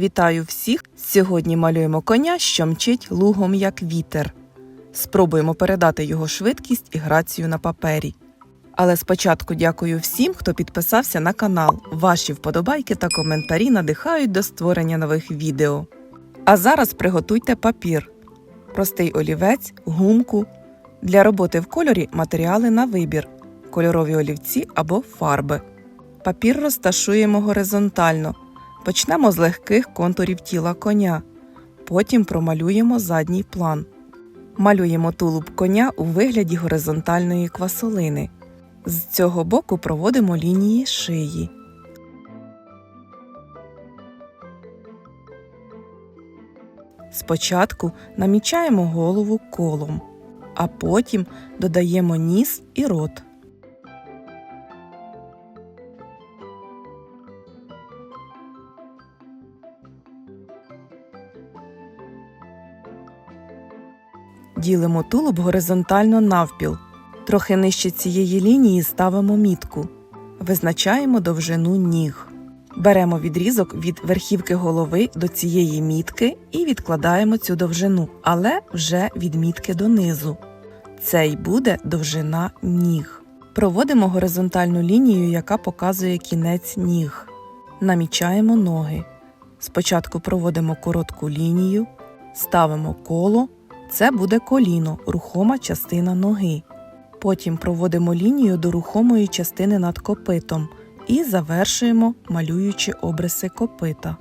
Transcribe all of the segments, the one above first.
Вітаю всіх! Сьогодні малюємо коня, що мчить лугом як вітер. Спробуємо передати його швидкість і грацію на папері. Але спочатку дякую всім, хто підписався на канал. Ваші вподобайки та коментарі надихають до створення нових відео. А зараз приготуйте папір, простий олівець, гумку. Для роботи в кольорі матеріали на вибір, кольорові олівці або фарби. Папір розташуємо горизонтально. Почнемо з легких контурів тіла коня. Потім промалюємо задній план. Малюємо тулуб коня у вигляді горизонтальної квасолини. З цього боку проводимо лінії шиї. Спочатку намічаємо голову колом, а потім додаємо ніс і рот. Ділимо тулуб горизонтально навпіл. Трохи нижче цієї лінії ставимо мітку. Визначаємо довжину ніг. Беремо відрізок від верхівки голови до цієї мітки і відкладаємо цю довжину, але вже від мітки донизу. Це й буде довжина ніг. Проводимо горизонтальну лінію, яка показує кінець ніг. Намічаємо ноги. Спочатку проводимо коротку лінію, ставимо коло. Це буде коліно, рухома частина ноги. Потім проводимо лінію до рухомої частини над копитом і завершуємо, малюючи обриси копита.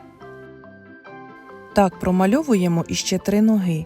Так промальовуємо іще три ноги.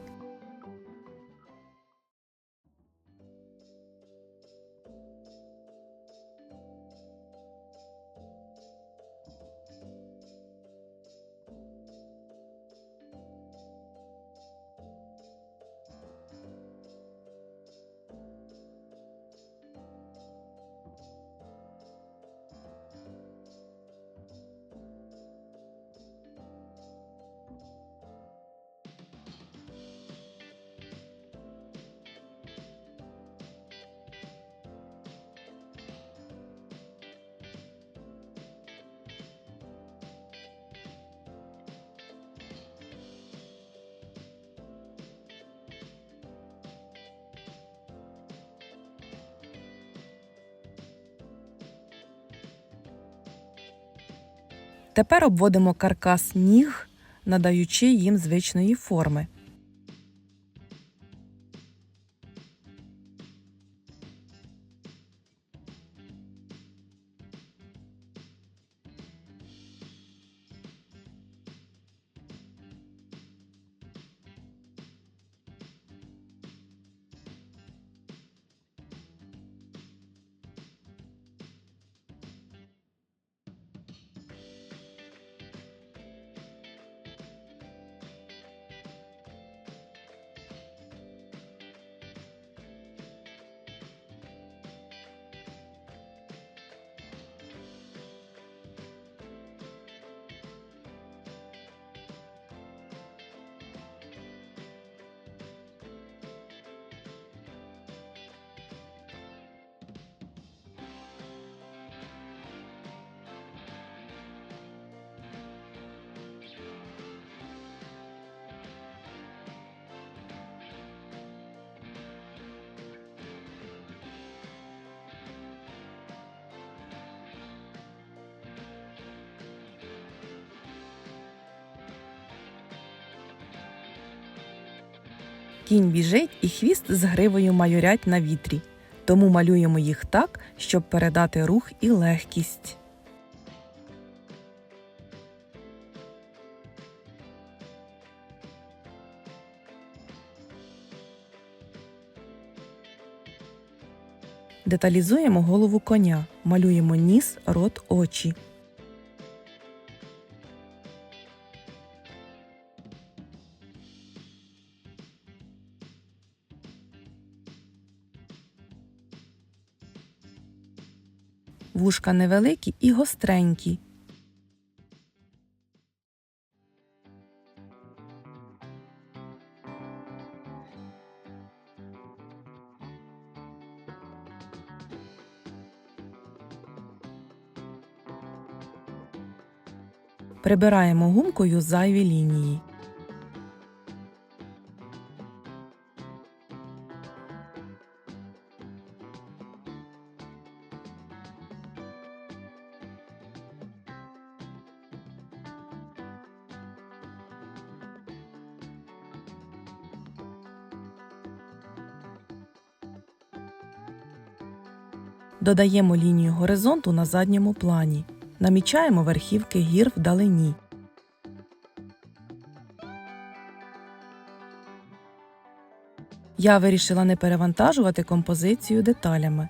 Тепер обводимо каркас ніг, надаючи їм звичної форми. Кінь біжить і хвіст з гривою майорять на вітрі. Тому малюємо їх так, щоб передати рух і легкість. Деталізуємо голову коня, малюємо ніс, рот, очі. Вушка невеликі і гостренькі. Прибираємо гумкою зайві лінії. Додаємо лінію горизонту на задньому плані. Намічаємо верхівки гір вдалині. Я вирішила не перевантажувати композицію деталями.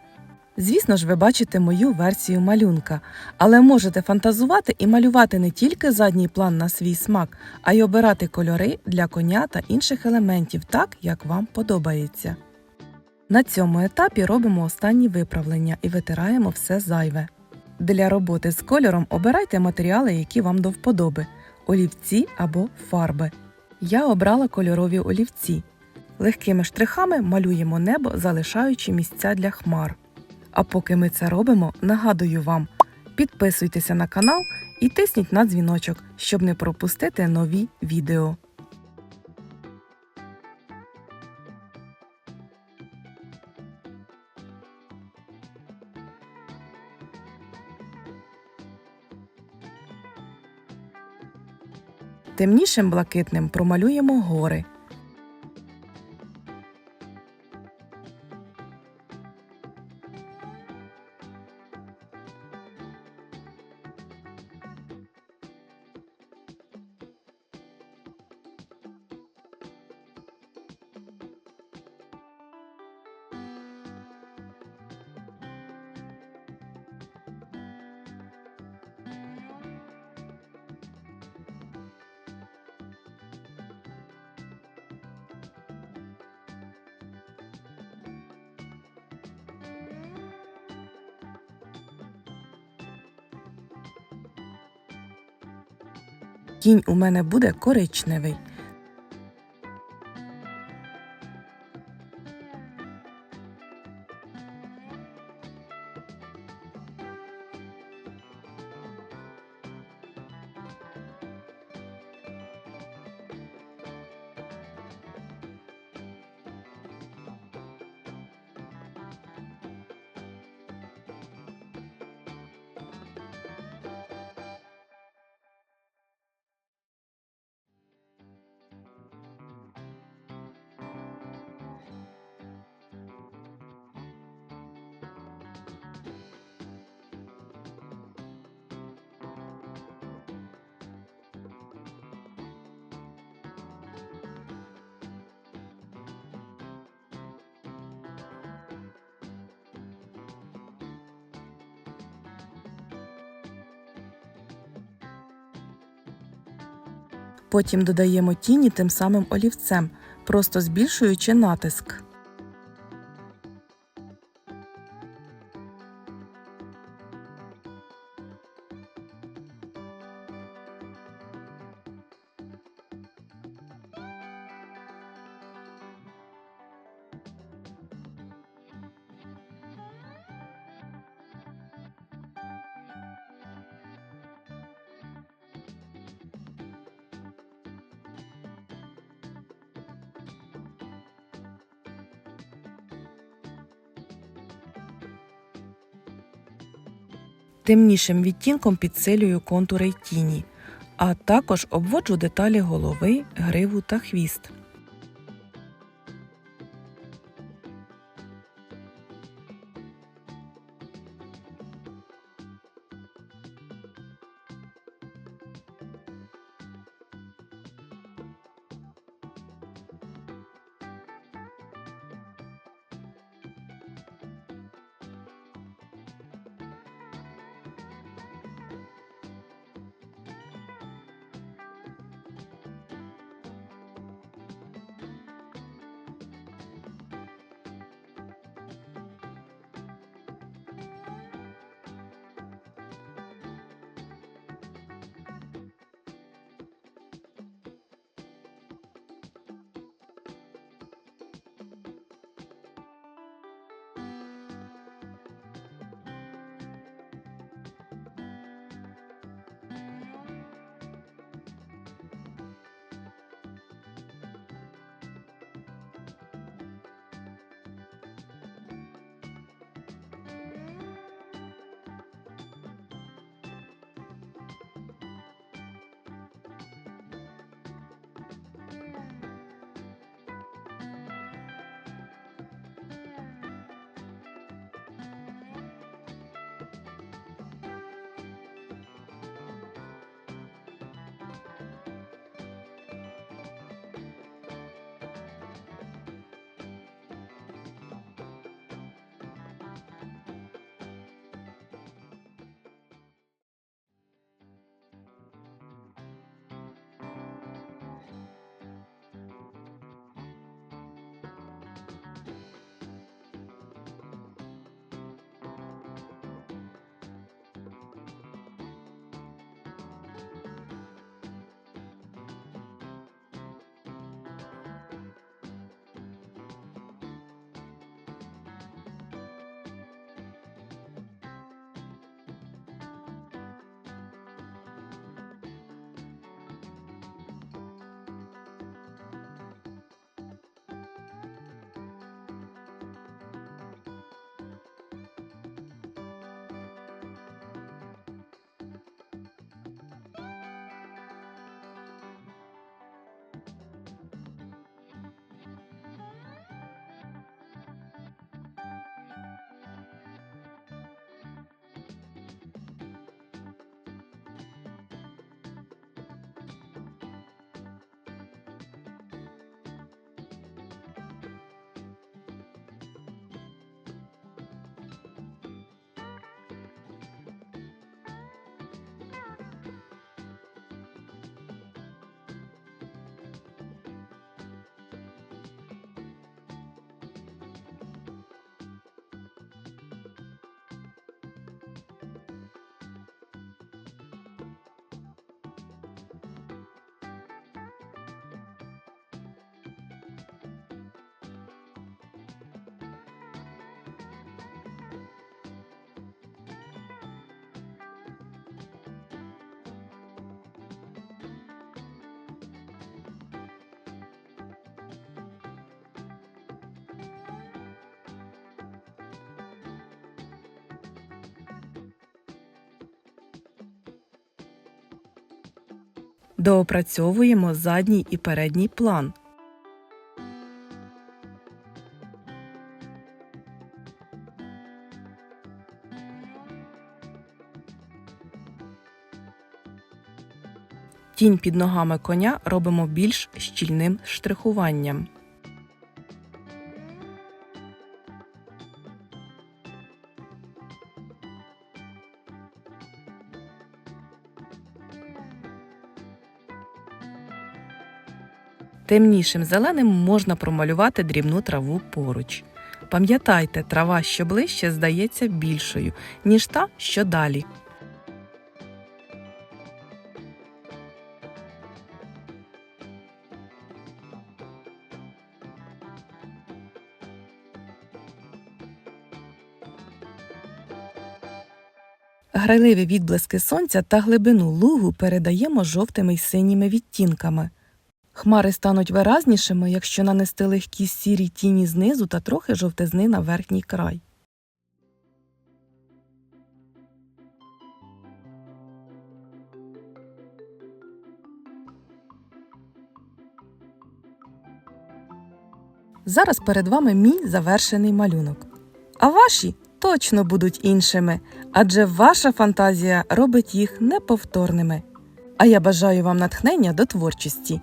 Звісно ж, ви бачите мою версію малюнка, але можете фантазувати і малювати не тільки задній план на свій смак, а й обирати кольори для коня та інших елементів так, як вам подобається. На цьому етапі робимо останні виправлення і витираємо все зайве. Для роботи з кольором обирайте матеріали, які вам до вподоби олівці або фарби. Я обрала кольорові олівці. Легкими штрихами малюємо небо, залишаючи місця для хмар. А поки ми це робимо, нагадую вам: підписуйтеся на канал і тисніть на дзвіночок, щоб не пропустити нові відео. Темнішим блакитним промалюємо гори. Кінь у мене буде коричневий. Потім додаємо тіні тим самим олівцем, просто збільшуючи натиск. Темнішим відтінком підсилюю контури й тіні, а також обводжу деталі голови, гриву та хвіст. Доопрацьовуємо задній і передній план. Тінь під ногами коня робимо більш щільним штрихуванням. Темнішим зеленим можна промалювати дрібну траву поруч. Пам'ятайте, трава, що ближче, здається більшою, ніж та, що далі. Грайливі відблиски сонця та глибину лугу передаємо жовтими й синіми відтінками. Хмари стануть виразнішими, якщо нанести легкі сірі тіні знизу та трохи жовтизни на верхній край. Зараз перед вами мій завершений малюнок. А ваші точно будуть іншими, адже ваша фантазія робить їх неповторними. А я бажаю вам натхнення до творчості.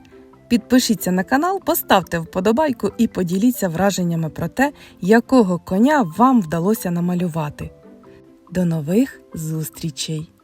Підпишіться на канал, поставте вподобайку і поділіться враженнями про те, якого коня вам вдалося намалювати. До нових зустрічей!